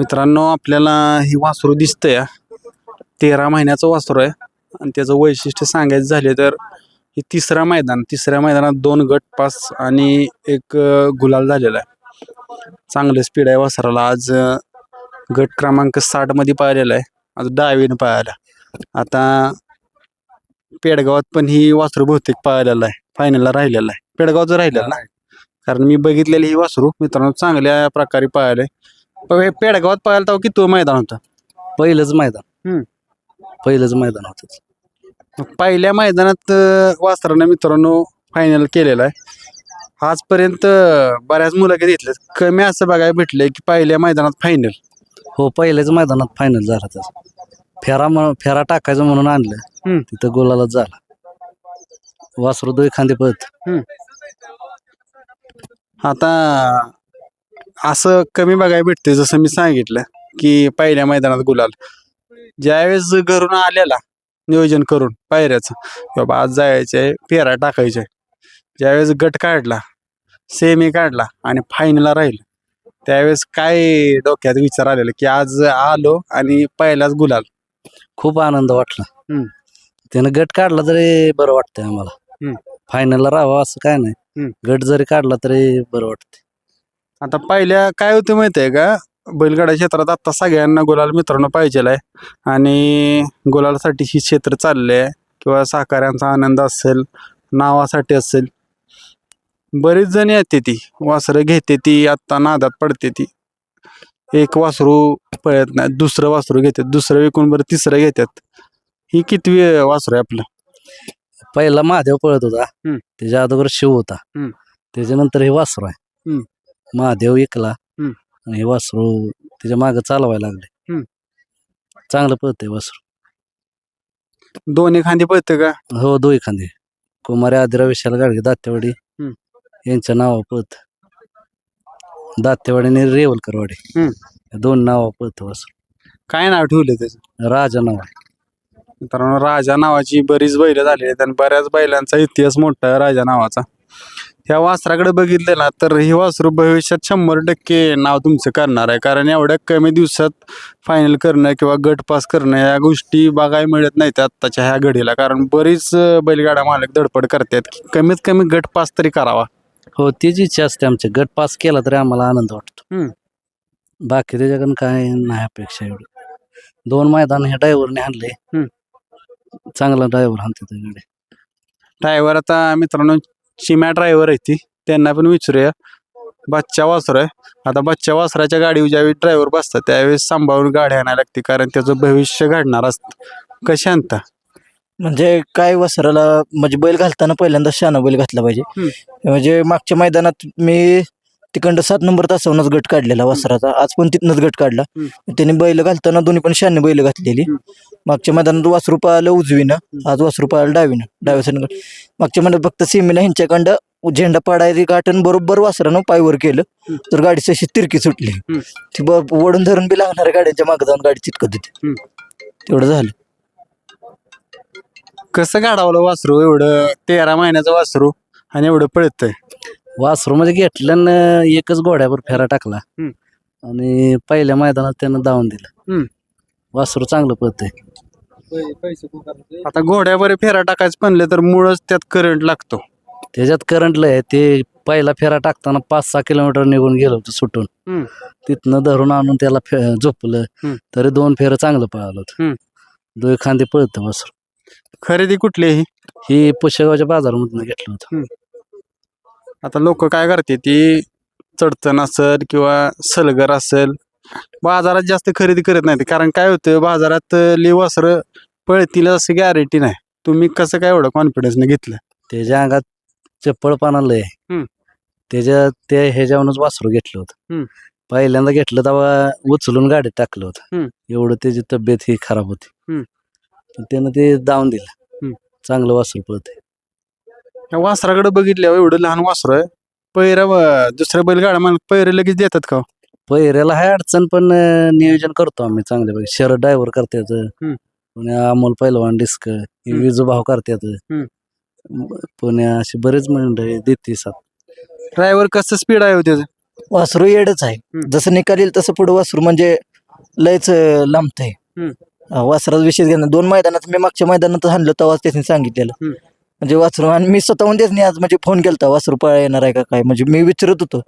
मित्रांनो आपल्याला ही वासरू दिसतंय. तेरा महिन्याचं वासरू आहे आणि त्याचं वैशिष्ट्य सांगायचं झाले तर हे तिसरा मैदान. तिसऱ्या मैदानात दोन गट पास आणि एक गुलाल झालेला आहे. चांगलं स्पीड आहे वासराला. आज गट क्रमांक साठमध्ये पाहिलेला आहे. आज डावीनं पाहायला आता पेडगावात पण ही वासरू बहुतेक पाहिलेला आहे. फायनलला राहिलेला आहे. पेडगावचं राहिलेलं ना कारण मी बघितलेली ही वासरू मित्रांनो चांगल्या प्रकारे पाहिलंय. आहे हे पेडगावात पाहायला तेव्हा किती मैदान होतं? पहिलंच मैदान. हम्म. पहिलंच मैदान होतं मग पहिल्या मैदानात अं, वासरानं मित्रांनो फायनल केलेला आहे. आजपर्यंत अं, बऱ्याच मुलाखती घेतल्यात. कमी असं बघायला भेटलंय की पहिल्या मैदानात फायनल हो पहिल्याच मैदानात फायनल झाला त्याचा. फेरा म्हण- फेरा टाकायचं म्हणून आणलं. हम्म. तिथं गोलालाच झाला. वासरू दोन खांदे पळत. आता असं कमी बघायला भेटते जसं मी सांगितलं की पहिल्या मैदानात गुलाल. ज्यावेळेस घरून आलेला नियोजन करून पायऱ्याचं बाबा आज जायचंय फेरा टाकायचंय. ज्यावेळेस गट काढला सेमी काढला आणि फायनलला राहील त्यावेळेस काय डोक्यात विचार आलेला की आज आलो आणि पहिलाच गुलाल. खूप आनंद वाटला. त्यानं गट काढला तरी बरं वाटतंय आम्हाला. फायनलला राहावं असं काय नाही. गट जरी काढला तरी बरं वाटतंय. आता पहिल्या काय होतं माहिती आहे का? बैलगाडा क्षेत्रात आता सगळ्यांना गुलाल मित्रांनो पाहिजेल आहे आणि गुलालासाठी ही क्षेत्र चालले आहे किंवा सहकार्यांचा आनंद असेल नावासाठी असेल. बरीच जण येते ती. वासरं घेते ती आत्ता नादात पडते ती. एक वासरू पळत नाही दुसरं वासरू घेतात. दुसरं विकून बरं तिसरं घेतात. ही कितवी वासरू आहे आपलं? पहिला महादेव पळत होता. त्याच्या अगोदर शिव होता. त्याच्यानंतर हे वासरू आहे. महादेव एकला हम्म. आणि हे वासरू त्याच्यामागे चालवायला लागले. हम्म. चांगलं पळतंय वासरू. दोन्ही खांदी पळतं का? हो दो एखादे कुमारी आदिरा विशाल गाडगे दातेवाडी हम्म. यांच्या नावा पळत. दातेवाडी आणि रेवलकरवाडी. हम्म. या दोन नावा पळत वासरू. काय नाव ठेवलं त्याचं? राजा नाव मित्रांनो राजा नावाची बरीच बैल झाली आहेत आणि बऱ्याच बैलांचा इतिहास मोठा आहे राजा नावाचा. ह्या वासराकडे बघितलं ना तर हे वासरू भविष्यात शंभर टक्के नाव तुमचं करणार आहे. कारण एवढ्या कमी दिवसात फायनल करणं किंवा गट पास करणं या गोष्टी बघायला मिळत नाहीत आत्ताच्या ह्या घडीला. कारण बरीच बैलगाडा मालक धडपड करतात की कमीत कमी गट पास तरी करावा. हो तीच इच्छा असते आमची गट पास केला तरी आम्हाला आनंद वाटतो. बाकी त्याच्याकडून काय नाही अपेक्षा एवढी. दोन मैदान ह्या ड्रायव्हरने आणले. चांगला ड्रायव्हर आणते त्या गाडी ड्रायव्हर आता मित्रांनो चिम्या ड्रायव्हर आहे ती. त्यांना पण विचारूया. बच्चा वासर आहे. आता बच्चा वासराच्या गाडीवर ज्यावेळी ड्रायव्हर बसतात त्यावेळेस सांभाळून गाडी आणायला लागते. कारण त्याचं भविष्य घडणार असतं. कशी आणता म्हणजे काय वसराला म्हणजे बैल घालताना पहिल्यांदा शहाणा बैल घातला पाहिजे. म्हणजे मागच्या मैदानात मी तिकडं सात नंबर तासावरच गट काढलेला वसराचा. आज पण तिथनंच गट काढला. त्यांनी बैल घालताना दोन्ही पण शहाणे बैल घातलेली. मागच्या मैदानात वासरू पाहिलं उजवीनं आज वासरू पाहिलं डावीनं डाव्या साईडनं मागच्या मैदानात फक्त सीमेला ह्यांच्याकडं झेंडा पाडायची गाठण बरोबर वासरानं पायवर केलं. तर गाडीची अशी तिरकी सुटली. ती वडून धरून बी लागणाऱ्या गाड्यांच्या मागे जाऊन गाडी चिटकत होती तेवढं झालं. कसं गाडावलं वासरू? एवढं तेरा महिन्याचं वासरू आणि एवढं पळतंय. वासरू म्हणजे घेतलं न एकच घोड्यावर फेरा टाकला हम्म. आणि पहिल्या मैदानात त्यानं धावून दिलं हम्म. वासरू चांगलं पळतंय आता घोड्यावर फेरा टाकायचं म्हणलं तर मुळच त्यात करंट लागतो त्याच्यात करंट लय आहे. ते पहिला फेरा टाकताना पाच सहा किलोमीटर निघून गेलो होतो सुटून हम्म. तिथनं धरून आणून त्याला फे- झोपलं. तरी दोन फेरं चांगलं पळालं हम्म. होतं दोन खांदे पळतं वासरू खरेदी कुठली ही ही पुष्यगावच्या बाजारामधून घेतलं होतं आता लोक काय करते ती चढचण असेल किंवा सलगर असेल बाजारात जास्त खरेदी करत नाही कारण काय होतं बाजारात लई वासरं पळतील असं गॅरंटी नाही तुम्ही कसं काय एवढं कॉन्फिडन्सने घेतलं त्याच्या अंगात चप्पळपणा लय आहे. हम्म. त्याच्या ते ह्याच्यावरूनच वासरू घेतलं होतं. पहिल्यांदा घेतलं तेव्हा उचलून गाडीत टाकलं होतं. एवढं त्याची तब्येत ही खराब होती हम्म. पण त्यानं ते दावून दिलं. चांगलं वासरू पळते या वासराकडे बघितल्यावर एवढं लहान वासर आहे पैरा दुसऱ्या बैलगाडा मला पैरे लगेच देतात का? पहिऱ्याला हाय अडचण पण अं, नियोजन करतो आम्ही चांगल्यापैकी शरद ड्रायव्हर करतात हम्म. पुण्या अमोल पैलवान डिस्क हम्म. विजू भाव करतात हम्म. पुण्या अशी बरेच मंडळी देते साथ ड्रायव्हर कसं स्पीड आहे हो त्याचं वासरू येडच आहे हम्म. जसं निकाल येईल तसं पुढे वासरू म्हणजे लयच लांबतंय हम्म. वासराचा विषय घेणं दोन मैदानात मी मागच्या मैदानात हाणलं तेव्हाच त्यांनी सांगितलेलं हम्म. म्हणजे वासरू आणि मी स्वतःहून त्यांनी आज म्हणजे फोन केला वासरू पळा येणार आहे का काय? म्हणजे मी विचारत होतो.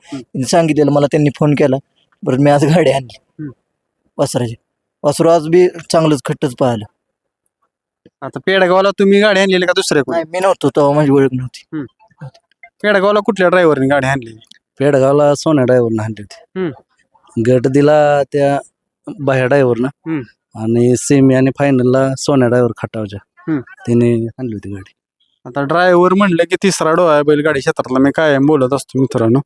सांगितलेलं मला त्यांनी फोन केला. बरं मी आज गाडी आणली. वासराची. वासरू आज बी चांगलंच खट्टच पाहिलं आता पेडगावला तुम्ही गाडी आणलेली का दुसऱ्या कोणी? नाही मी नव्हतो तेव्हा माझी ओळख नव्हती. पेडगावला कुठल्या ड्रायव्हरने गाडी आणली? पेडगावला सोन्या ड्रायव्हरनं आणली होती. गट दिला त्या बाह्या ड्रायव्हरनं हम्म. आणि सेमी आणि फायनलला सोन्या ड्रायव्हर खटावच्या. हम्म. त्याने आणली होती गाडी. आता ड्रायव्हर म्हणलं की तिसरा डोळा आहे बैलगाडी क्षेत्रातला. मी कायम बोलत असतो मित्रांनो?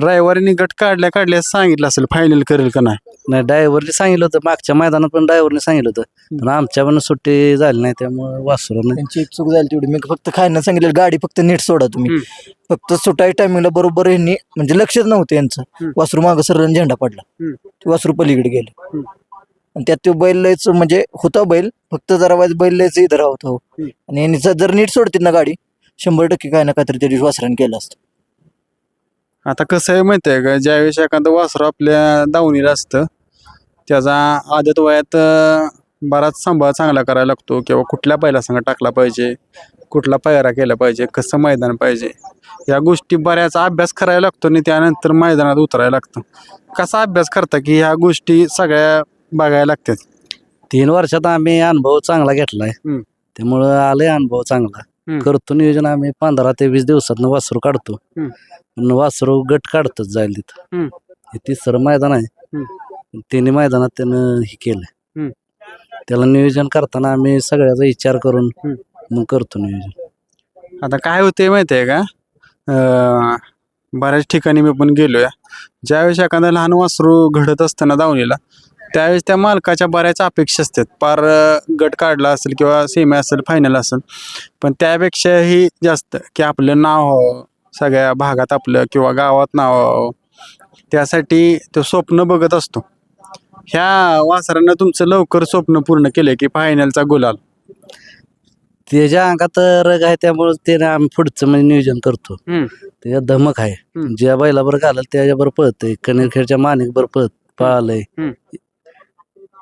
ड्रायव्हरने गट काढल्या काढल्या सांगितलं असेल फायनल करेल का नाही? नाही ड्रायव्हरने सांगितलं होतं. मागच्या मैदानात पण ड्रायव्हरने सांगितलं होतं. पण आमच्या पण सुट्टी झाली नाही त्यामुळे वासुरानं त्यांची एक चूक झाली तेवढी. मी फक्त खायला सांगितलं गाडी फक्त नीट सोडा तुम्ही. फक्त सुटाई टायमिंगला बरोबर यांनी म्हणजे लक्षच नव्हतं यांचं. वासरू मागं सरळ झेंडा पडला. वासरू पलीकडे गेलं. आणि त्यात तो बैल लयच म्हणजे होता बैल फक्त जरा वाज बैल लयच इथं होता हो. आणि यांनी जर जर नीट सोडतील ना गाडी शंभर टक्के काय ना काहीतरी दिवशी वासराने केलं असतं. आता कसं आहे माहिती आहे का ज्यावेळेस एखादं वासरू आपल्या दावणीला असतं त्याचा आदत वयात अं, बराच सांभाळ चांगला करायला लागतो किंवा कुठल्या पहिला संघ टाकला पाहिजे कुठला पायरा केला पाहिजे कसं मैदान पाहिजे या गोष्टी बऱ्याच अभ्यास करायला लागतो आणि त्यानंतर मैदानात उतरायला लागतं. कसा अभ्यास करता की ह्या गोष्टी सगळ्या बघायला लागतात तीन वर्षात आम्ही अनुभव चांगला घेतलाय हम्म. त्यामुळं आलंय अनुभव चांगला हम्म. करतो नियोजन आम्ही पंधरा ते वीस दिवसात वासरू काढतो हम्म. पण वासरू गट काढतच जाईल तिथं हम्म. हे तिसरं मैदान आहे तिन्ही मैदानात त्यानं हे केलंय हम्म. त्याला नियोजन करताना आम्ही सगळ्याचा विचार करून. मग करतो नियोजन आता काय होते माहिती आहे का अं, बऱ्याच ठिकाणी मी पण गेलोय ज्यावेळेस एखादं लहान वासरू घडत असतं ना दावणीला त्यावेळेस त्या मालकाच्या बऱ्याच अपेक्षा असतात. पार गट काढला असेल किंवा सेमी असेल फायनल असेल पण त्यापेक्षाही जास्त की आपलं नाव व्हावं सगळ्या भागात आपलं किंवा गावात नाव त्यासाठी तो स्वप्न बघत असतो. ह्या वासरानं तुमचं लवकर स्वप्न पूर्ण केलं की फायनलचा गुलाल. त्याच्या अंगात रग आहे त्यामुळे ते आम्ही पुढचं म्हणजे नियोजन करतो. हम्म. त्याच्यात धमक आहे. ज्या बैलाबर घालल त्याच्याबरोबर पळतय. कनेरखेडच्या माणिक बरोबर पळत पळालंय.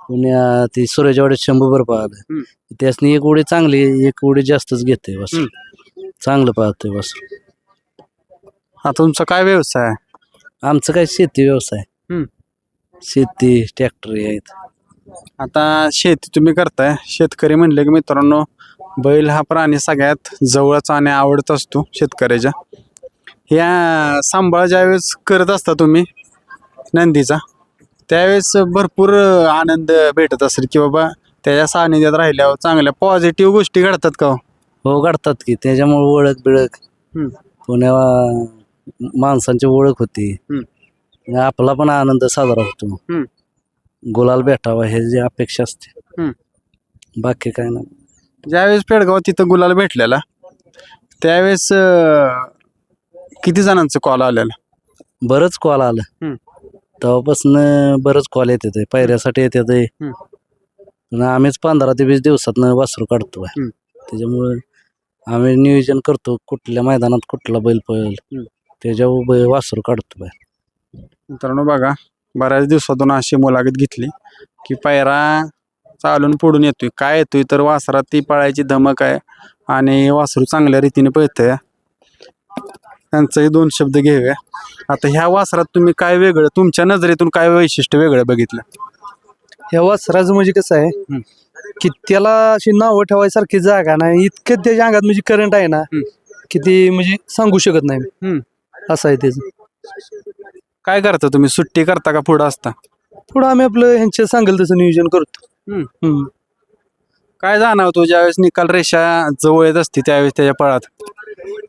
पुण्या ती सूर्यजवाड्यात शंभू बरोबर हम्म. पळालंय त्यासनी एक उडी चांगली एक उडी जास्तच घेते बस. चांगलं पाहतोय बस. आता तुमचा काय व्यवसाय आहे? आमचं काय शेती व्यवसाय. हम्म. शेती ट्रॅक्टर आहेत. आता शेती तुम्ही करताय. शेतकरी म्हणले की मित्रांनो बैल हा प्राणी सगळ्यात जवळचा आणि आवडत असतो शेतकऱ्याच्या. या सांभाळ ज्यावेळेस करत असता तुम्ही नंदीचा त्यावेळेस भरपूर आनंद भेटत असेल की बाबा त्याच्या सानिध्यात राहिल्यावर चांगल्या पॉझिटिव्ह गोष्टी घडतात का हो? हो काढतात की त्याच्यामुळे ओळख बिळख हम्म. पुण्या माणसांची ओळख होती हम्म. आणि आपला पण आनंद साजरा होतो हम्म. गुलाल भेटावा हे जी अपेक्षा असते हम्म. बाकी काय नाही ज्यावेळेस पेडगाव तिथं गुलाल भेटलेला त्यावेळेस अं, किती जणांचं कॉल आलेला बरंच कॉल आलं हम्म. तेव्हापासून बरंच कॉल येतात पायऱ्यासाठी येतात हम्म. पण आम्हीच पंधरा ते वीस दिवसात वासरू काढतो. हम्म. त्याच्यामुळे आम्ही नियोजन करतो कुठल्या मैदानात कुठला बैल पळेल हम्म. त्याच्यावर बै- वासरू काढतो बाहेर मित्रांनो बघा बऱ्याच दिवसातून अशी मुलाखत घेतली की पायरा चालून पुढून येतोय काय येतोय तर वासरात ती पळायची धमक आहे आणि वासरू चांगल्या रीतीने पळतंय त्यांचंही दोन शब्द घेऊया आता ह्या वासरात तुम्ही काय वेगळं तुमच्या नजरेतून काय वैशिष्ट्य वेगळं बघितलं ह्या वासराचं म्हणजे कसं आहे की त्याला अशी नावं ठेवायसारखी जागा नाही इतकं त्याच्या अंगात म्हणजे करंट आहे ना. की ते म्हणजे सांगू शकत नाही मी. हम्म. असं आहे त्याचं काय करता तुम्ही सुट्टी करता का पुढं असता पुढं आम्ही आपलं ह्यांच्या सांगेल तसं नियोजन करतो हम्म. हम्म. काय जाणवतो ज्यावेळेस निकाल रेषा जवळ येत असते त्यावेळेस त्याच्या पळात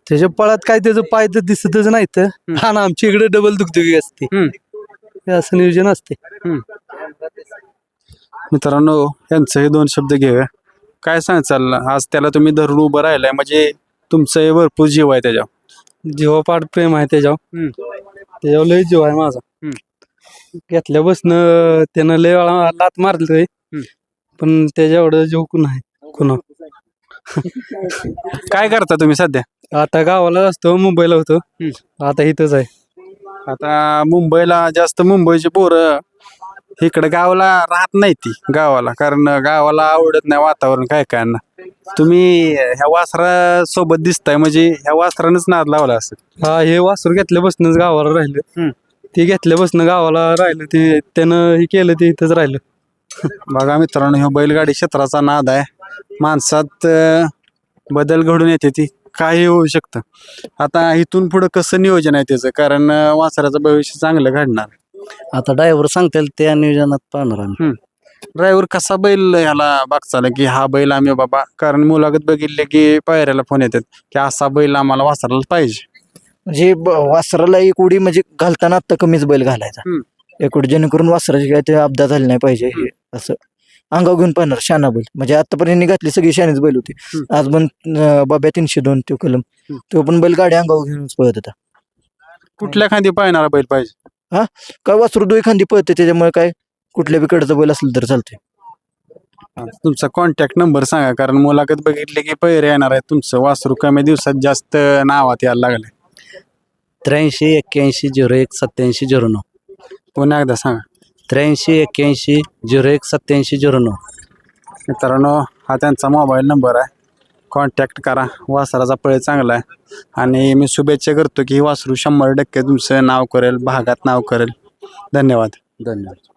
त्याच्या पळात काय त्याचं पाय तर दिसतच नाही तर. हा ना आमच्या इकडे डबल दुखदुखी असते. हे असं नियोजन असते. मित्रांनो यांचंही दोन शब्द घेऊया. काय सांगाल आज त्याला तुम्ही धरून उभं राहिलाय. म्हणजे तुमचं भरपूर जीव आहे त्याच्यावर. जीवापाड प्रेम आहे त्याच्यावर. त्याच्यावर लय जीव आहे माझा. घेतल्यापासनं त्यानं लय वेळा लात मारतोय पण त्याच्या एवढं जीव कुणा आहे? कुणा काय करता तुम्ही सध्या? आता गावाला असतो मुंबईला होतो. आता इथंच आहे. आता मुंबईला जास्त मुंबईची पोरं इकडे गावाला राहत नाही ती गावाला. कारण गावाला आवडत नाही वातावरण काय काय ना तुम्ही ह्या वासरा सोबत दिसताय म्हणजे ह्या वासरानच नाद लावला असेल. हा हे वासरू घेतल्यापासूनच गावाला. राहिलं. ते घेतल्यापासून गावाला राहिलं ते त्यानं हे केलं ते इथंच राहिलं. बघा मित्रांनो ह्यो बैलगाडी क्षेत्राचा नाद आहे. माणसात अं, बदल घडून येते ती. काही होऊ शकतं. आता इथून पुढं कसं नियोजन आहे त्याचं? कारण अं, वासराचं भविष्य चांगलं घडणार. आता ड्रायव्हर सांगतील त्या नियोजनात पाहणार आम्ही. ड्रायव्हर कसा बैल ह्याला बघचाल की हा बैल आम्ही बाबा? कारण मुलाखत बघितले की पायऱ्याला फोन येतात की असा बैल आम्हाला वासराला पाहिजे. म्हणजे ब- वासराला एक उडी म्हणजे घालताना आता कमीच बैल घालायचा. हम्म. एक उडी जेणेकरून वासराची काय ते अपघात झाले नाही पाहिजे हे असं. अंगावर घेऊन पाहणार शाना बैल. म्हणजे आतापर्यंत घातली सगळी शानीच बैल होती. आज पण बाब्या तीनशे दोन तो कलम. तो पण बैल गाडी अंगावर घेऊनच पळत होता. कुठल्या खांदी पाहणारा बैल पाहिजे? काय वासरू दोन खांदी पळते त्याच्यामुळे काय कुठल्या बी कडचं बैल असलं तर चालतंय. तुमचा कॉन्टॅक्ट नंबर सांगा कारण मुलाखत बघितले की पैरे येणार आहे तुमचं. वासरू कमी दिवसात जास्त नावात यायला लागले. त्र्याऐंशी एक्क्याऐंशी झिरो एक सत्याऐंशी झिरो नऊ. पुन्हा एकदा सांगा. त्र्याऐंशी एक्क्याऐंशी झिरो एक सत्त्याऐंशी झिरो नऊ. मित्रांनो हा त्यांचा मोबाईल नंबर आहे. कॉन्टॅक्ट करा. वासराचा पळ चांगला आहे. आणि मी शुभेच्छा करतो की वासरू शंभर टक्के तुमचं नाव करेल भागात नाव करेल. धन्यवाद. धन्यवाद.